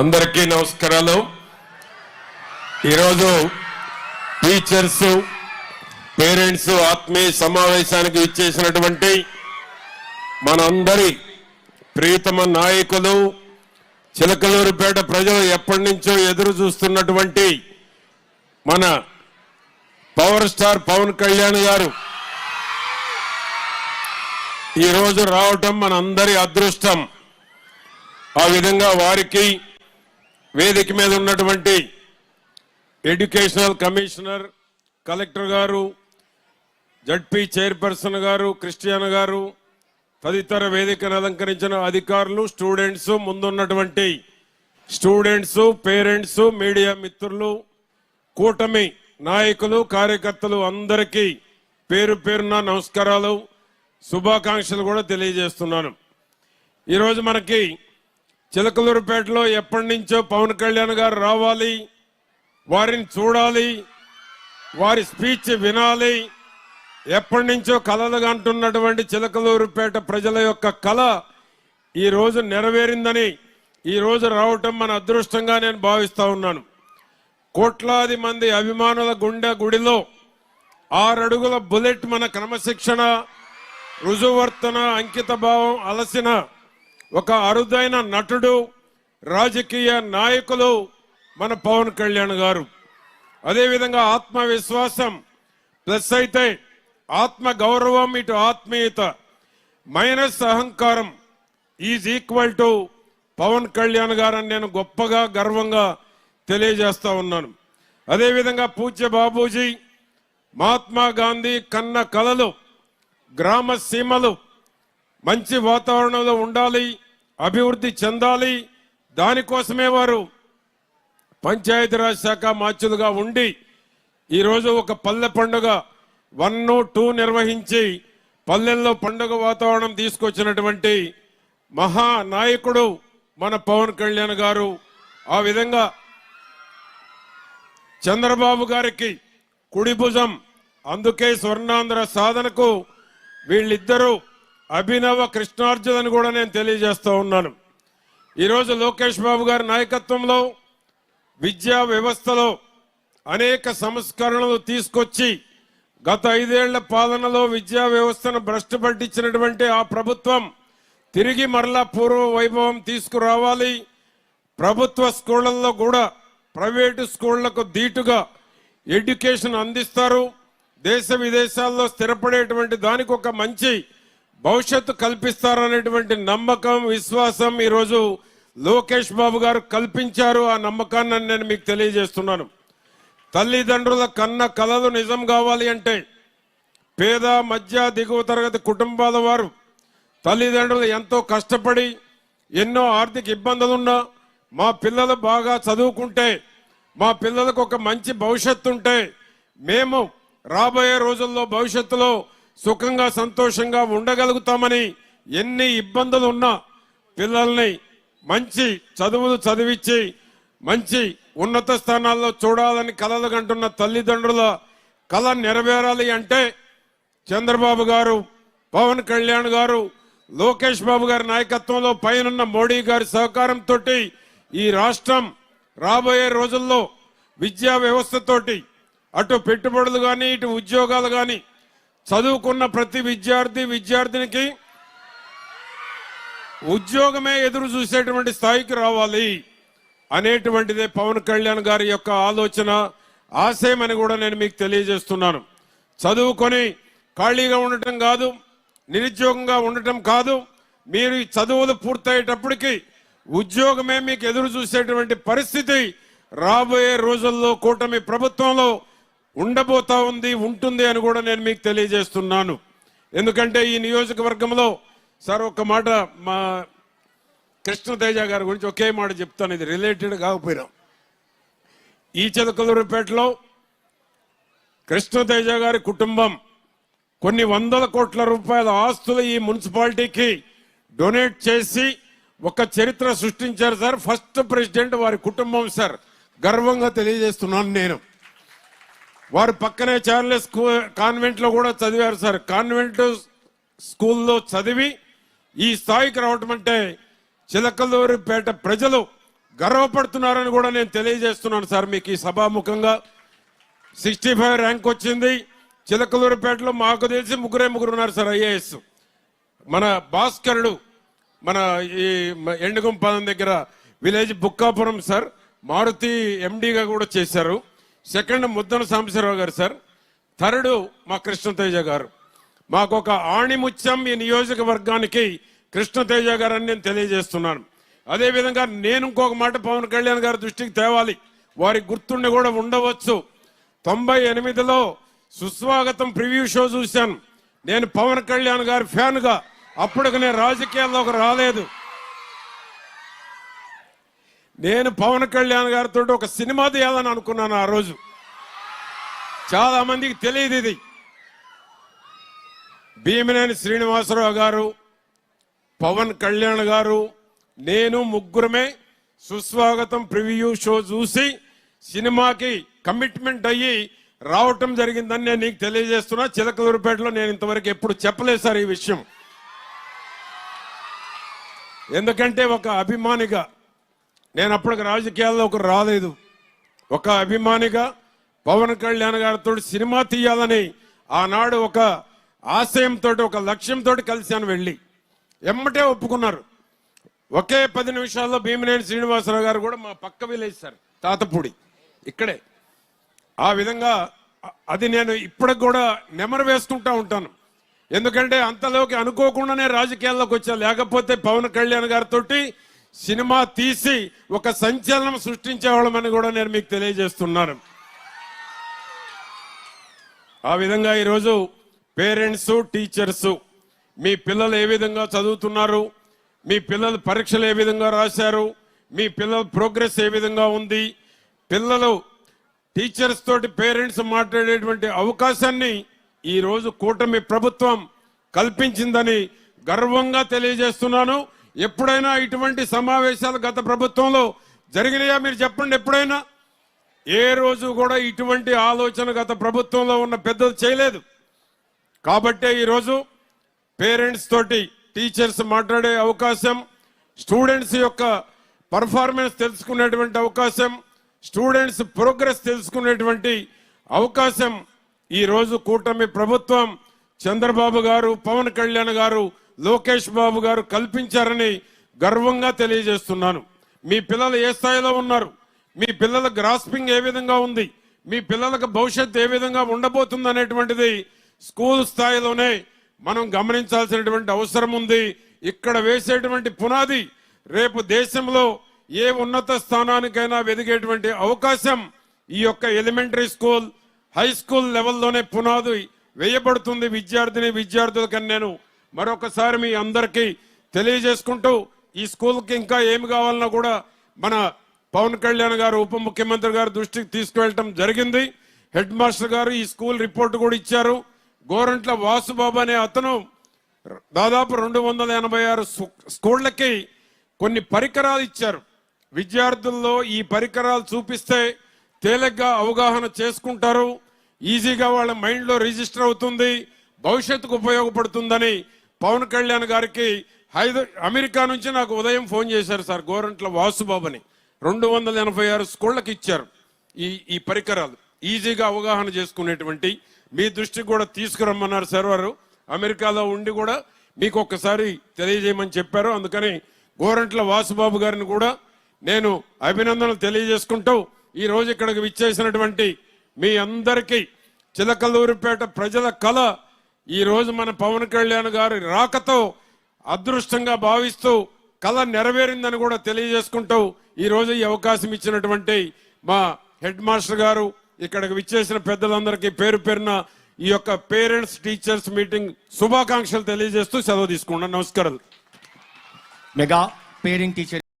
అందరికీ నమస్కారాలు. ఈరోజు టీచర్స్ పేరెంట్స్ ఆత్మీయ సమావేశానికి ఇచ్చేసినటువంటి మనందరి ప్రియతమ నాయకులు చిలకలూరుపేట ప్రజలు ఎప్పటి నుంచో ఎదురు చూస్తున్నటువంటి మన పవర్ స్టార్ పవన్ కళ్యాణ్ గారు. ఈరోజు రావటం మన అందరి అదృష్టం. ఆ విధంగా వారికి వేదిక మీద ఉన్నటువంటి ఎడ్యుకేషనల్ కమిషనర్ కలెక్టర్ గారు జడ్పీ చైర్పర్సన్ గారు క్రిస్టియన్ గారు తదితర వేదికను అలంకరించిన అధికారులు స్టూడెంట్స్ ముందున్నటువంటి స్టూడెంట్స్ పేరెంట్స్ మీడియా మిత్రులు కూటమి నాయకులు కార్యకర్తలు అందరికీ పేరు పేరున నమస్కారాలు శుభాకాంక్షలు కూడా తెలియజేస్తున్నాను. ఈరోజు మనకి చిలకలూరుపేటలో ఎప్పటి నుంచో పవన్ కళ్యాణ్ గారు రావాలి. వారిని చూడాలి. వారి స్పీచ్ వినాలి. ఎప్పటి నుంచో కలలుగా అంటున్నటువంటి చిలకలూరుపేట ప్రజల యొక్క కళ ఈరోజు నెరవేరిందని ఈ రోజు రావటం మన అదృష్టంగా నేను భావిస్తూ ఉన్నాను. కోట్లాది మంది అభిమానుల గుండె గుడిలో ఆరడుగుల బుల్లెట్ మన క్రమశిక్షణ రుజువర్తన అంకిత భావం అలసిన ఒక అరుదైన నటుడు రాజకీయ నాయకులు మన పవన్ కళ్యాణ్ గారు. అదేవిధంగా ఆత్మవిశ్వాసం ప్లస్ అయితే ఆత్మ గౌరవం ఇటు ఆత్మీయత మైనస్ అహంకారం is equal to Pawan Kalyan గారని నేను గొప్పగా గర్వంగా తెలియజేస్తా ఉన్నాను. అదేవిధంగా పూజ్య బాబూజీ మహాత్మా గాంధీ కన్న కలలు గ్రామ సీమలు మంచి వాతావరణంలో ఉండాలి అభివృద్ధి చెందాలి. దానికోసమే వారు పంచాయతీరాజ్ శాఖ మాచులుగా ఉండి ఈరోజు ఒక పల్లె పండుగ వన్ టూ నిర్వహించి పల్లెల్లో పండుగ వాతావరణం తీసుకొచ్చినటువంటి మహా నాయకుడు మన పవన్ కళ్యాణ్ గారు. ఆ విధంగా చంద్రబాబు గారికి కుడి భుజం అందుకే స్వర్ణాంధ్ర సాధనకు వీళ్ళిద్దరూ అభినవ కృష్ణార్జున్ కూడా నేను తెలియజేస్తూ ఉన్నాను. ఈరోజు లోకేష్ బాబు గారి నాయకత్వంలో విద్యా వ్యవస్థలో అనేక సంస్కరణలు తీసుకొచ్చి గత ఐదేళ్ళ పాలనలో విద్యా వ్యవస్థను భ్రష్టు పట్టించినటువంటి ఆ ప్రభుత్వం తిరిగి మరలా పూర్వ వైభవం తీసుకురావాలి. ప్రభుత్వ స్కూళ్ళల్లో కూడా ప్రైవేటు స్కూళ్ళకు ధీటుగా ఎడ్యుకేషన్ అందిస్తారు. దేశ విదేశాల్లో స్థిరపడేటువంటి దానికి ఒక మంచి భవిష్యత్తు కల్పిస్తారనేటువంటి నమ్మకం విశ్వాసం ఈరోజు లోకేష్ బాబు గారు కల్పించారు. ఆ నమ్మకాన్ని నేను మీకు తెలియజేస్తున్నాను. తల్లిదండ్రుల కన్న కలలు నిజం కావాలి అంటే పేద మధ్య దిగువ తరగతి కుటుంబాల వారు తల్లిదండ్రులు ఎంతో కష్టపడి ఎన్నో ఆర్థిక ఇబ్బందులున్నా మా పిల్లలు బాగా చదువుకుంటే మా పిల్లలకు ఒక మంచి భవిష్యత్తు ఉంటే మేము రాబోయే రోజుల్లో భవిష్యత్తులో సుఖంగా సంతోషంగా ఉండగలుగుతామని ఎన్ని ఇబ్బందులు ఉన్నా పిల్లల్ని మంచి చదువులు చదివించి మంచి ఉన్నత స్థానాల్లో చూడాలని కలలు కంటున్న తల్లిదండ్రుల కళ నెరవేరాలి అంటే చంద్రబాబు గారు పవన్ కళ్యాణ్ గారు లోకేష్ బాబు గారి నాయకత్వంలో పైనున్న మోడీ గారి సహకారంతో ఈ రాష్ట్రం రాబోయే రోజుల్లో విద్యా వ్యవస్థతోటి అటు పెట్టుబడులు కానీ ఇటు ఉద్యోగాలు కానీ చదువుకున్న ప్రతి విద్యార్థి విద్యార్థినికి ఉద్యోగమే ఎదురు చూసేటువంటి స్థాయికి రావాలి అనేటువంటిదే పవన్ కళ్యాణ్ గారి యొక్క ఆలోచన ఆశయమని కూడా నేను మీకు తెలియజేస్తున్నాను. చదువుకొని ఖాళీగా ఉండటం కాదు నిరుద్యోగంగా ఉండటం కాదు మీరు చదువులు పూర్తయ్యేటప్పటికి ఉద్యోగమే మీకు ఎదురు చూసేటువంటి పరిస్థితి రాబోయే రోజుల్లో కూటమి ప్రభుత్వంలో ఉండబోతా ఉంది ఉంటుంది అని కూడా నేను మీకు తెలియజేస్తున్నాను. ఎందుకంటే ఈ నియోజకవర్గంలో సార్ ఒక మాట మా కృష్ణతేజ గారి గురించి ఒకే మాట చెప్తాను ఇది రిలేటెడ్ కాకపోయినా. ఈ చిలకలూరుపేటలో కృష్ణతేజ గారి కుటుంబం కొన్ని వందల కోట్ల రూపాయల ఆస్తులు ఈ మున్సిపాలిటీకి డొనేట్ చేసి ఒక చరిత్ర సృష్టించారు సార్. ఫస్ట్ ప్రెసిడెంట్ వారి కుటుంబం సార్. గర్వంగా తెలియజేస్తున్నాను నేను. వారు పక్కనే చార్లెస్ కాన్వెంట్ కాన్వెంట్లో కూడా చదివారు సార్. కాన్వెంట్ స్కూల్లో చదివి ఈ స్థాయికి రావటం అంటే చిలకలూరిపేట ప్రజలు గర్వపడుతున్నారని కూడా నేను తెలియజేస్తున్నాను సార్ మీకు ఈ సభాముఖంగా. సిక్స్టీ ఫైవ్ ర్యాంక్ వచ్చింది. చిలకలూరిపేటలో మాకు తెలిసి ముగ్గురే ముగ్గురు ఉన్నారు సార్ ఐఏఎస్. మన భాస్కరుడు మన ఈ మ- దగ్గర విలేజ్ బుక్కాపురం సార్ మారుతి ఎండీగా కూడా చేశారు. సెకండ్ ముద్దన సాంబశివరావు గారు సార్. థర్డ్ మా కృష్ణతేజ గారు. మాకు ఒక ఆణిముత్యం ఈ నియోజకవర్గానికి కృష్ణతేజ గారు అని నేను తెలియజేస్తున్నాను. అదేవిధంగా నేను ఇంకొక మాట పవన్ కళ్యాణ్ గారి దృష్టికి తేవాలి. వారి గుర్తుండి కూడా ఉండవచ్చు. తొంభై ఎనిమిదిలో సుస్వాగతం ప్రివ్యూ షో చూశాను. నేను పవన్ కళ్యాణ్ గారి ఫ్యాన్గా. అప్పటికి నేను రాజకీయాల్లోకి రాలేదు. నేను పవన్ కళ్యాణ్ గారితో ఒక సినిమా తీయాలని అనుకున్నాను ఆ రోజు. చాలా మందికి తెలియదు ఇది. భీమినేని శ్రీనివాసరావు గారు పవన్ కళ్యాణ్ గారు నేను ముగ్గురమే సుస్వాగతం ప్రివ్యూ షో చూసి సినిమాకి కమిట్మెంట్ అయ్యి రావటం జరిగిందని నేను నీకు తెలియజేస్తున్నా. చిలకదూరుపేటలో నేను ఇంతవరకు ఎప్పుడు చెప్పలేదు సార్ ఈ విషయం. ఎందుకంటే ఒక అభిమానిగా నేను అప్పటికి రాజకీయాల్లో ఒక రాలేదు. ఒక అభిమానిగా పవన్ కళ్యాణ్ గారితో సినిమా తీయాలని ఆనాడు ఒక ఆశయంతో ఒక లక్ష్యంతో కలిశాను వెళ్ళి. ఎమ్మటే ఒప్పుకున్నారు. ఒకే పది నిమిషాల్లో భీమినేని శ్రీనివాసరావు గారు కూడా మా పక్క విలేజ్ సార్ తాతపూడి ఇక్కడే. ఆ విధంగా అది నేను ఇప్పటికి కూడా నెమరు వేసుకుంటా ఉంటాను. ఎందుకంటే అంతలోకి అనుకోకుండానే రాజకీయాల్లోకి వచ్చా. లేకపోతే పవన్ కళ్యాణ్ గారితో సినిమా తీసి ఒక సంచలనం సృష్టించేవాళ్ళమని కూడా నేను మీకు తెలియజేస్తున్నాను. ఆ విధంగా ఈరోజు పేరెంట్స్ టీచర్స్ మీ పిల్లలు ఏ విధంగా చదువుతున్నారు మీ పిల్లలు పరీక్షలు ఏ విధంగా రాశారు మీ పిల్లల ప్రోగ్రెస్ ఏ విధంగా ఉంది పిల్లలు టీచర్స్ తోటి పేరెంట్స్ మాట్లాడేటువంటి అవకాశాన్ని ఈరోజు కూటమి ప్రభుత్వం కల్పించిందని గర్వంగా తెలియజేస్తున్నాను. ఎప్పుడైనా ఇటువంటి సమావేశాలు గత ప్రభుత్వంలో జరిగినాయా? మీరు చెప్పండి ఎప్పుడైనా. ఏ రోజు కూడా ఇటువంటి ఆలోచన గత ప్రభుత్వంలో ఉన్న పెద్దలు చేయలేదు. కాబట్టే ఈరోజు పేరెంట్స్ తోటి టీచర్స్ మాట్లాడే అవకాశం స్టూడెంట్స్ యొక్క పర్ఫార్మెన్స్ తెలుసుకునేటువంటి అవకాశం స్టూడెంట్స్ ప్రోగ్రెస్ తెలుసుకునేటువంటి అవకాశం ఈరోజు కూటమి ప్రభుత్వం చంద్రబాబు గారు పవన్ కళ్యాణ్ గారు లోకేష్ బాబు గారు కల్పించారని గర్వంగా తెలియజేస్తున్నాను. మీ పిల్లలు ఏ స్థాయిలో ఉన్నారు? మీ పిల్లల గ్రాస్పింగ్ ఏ విధంగా ఉంది? మీ పిల్లలకు భవిష్యత్తు ఏ విధంగా ఉండబోతుంది అనేటువంటిది స్కూల్ స్థాయిలోనే మనం గమనించాల్సినటువంటి అవసరం ఉంది. ఇక్కడ వేసేటువంటి పునాది రేపు దేశంలో ఏ ఉన్నత స్థానానికైనా వెదిగేటువంటి అవకాశం ఈ యొక్క ఎలిమెంటరీ స్కూల్ హై స్కూల్ లెవెల్లోనే పునాది వేయబడుతుంది విద్యార్థిని విద్యార్థులకని నేను మరొకసారి మీ అందరికీ తెలియజేసుకుంటూ ఈ స్కూల్కి ఇంకా ఏమి కావాలన్నా కూడా మన పవన్ కళ్యాణ్ గారు ఉప ముఖ్యమంత్రి గారు దృష్టికి తీసుకువెళ్ళటం జరిగింది. హెడ్ మాస్టర్ గారు ఈ స్కూల్ రిపోర్ట్ కూడా ఇచ్చారు. గోరంట్ల వాసుబాబు అనే అతను దాదాపు రెండు వందల ఎనభై ఆరు స్కూళ్ళకి కొన్ని పరికరాలు ఇచ్చారు. విద్యార్థుల్లో ఈ పరికరాలు చూపిస్తే తేలిగ్గా అవగాహన చేసుకుంటారు. ఈజీగా వాళ్ళ మైండ్లో రిజిస్టర్ అవుతుంది. భవిష్యత్తుకు ఉపయోగపడుతుందని పవన్ కళ్యాణ్ గారికి హైద అమెరికా నుంచి నాకు ఉదయం ఫోన్ చేశారు సార్ గోరంట్ల వాసుబాబుని. రెండు వందల ఎనభై ఆరు స్కూళ్ళకి ఇచ్చారు ఈ ఈ పరికరాలు. ఈజీగా అవగాహన చేసుకునేటువంటి మీ దృష్టికి కూడా తీసుకురమ్మన్నారు సార్ వారు. అమెరికాలో ఉండి కూడా మీకు ఒక్కసారి తెలియజేయమని చెప్పారు. అందుకని గోరంట్ల వాసుబాబు గారిని కూడా నేను అభినందనలు తెలియజేసుకుంటూ ఈ రోజు ఇక్కడికి విచ్చేసినటువంటి మీ అందరికీ చిలకలూరిపేట ప్రజల కళ ఈరోజు మన పవన్ కళ్యాణ్ గారి రాకతో అదృష్టంగా భావిస్తూ కళ నెరవేరిందని కూడా తెలియజేసుకుంటూ ఈరోజు ఈ అవకాశం ఇచ్చినటువంటి మా హెడ్ మాస్టర్ గారు ఇక్కడికి విచ్చేసిన పెద్దలందరికీ పేరు పేరున ఈ యొక్క పేరెంట్స్ టీచర్స్ మీటింగ్ శుభాకాంక్షలు తెలియజేస్తూ సెలవు తీసుకున్నాను నమస్కారాలు. Mega parent teacher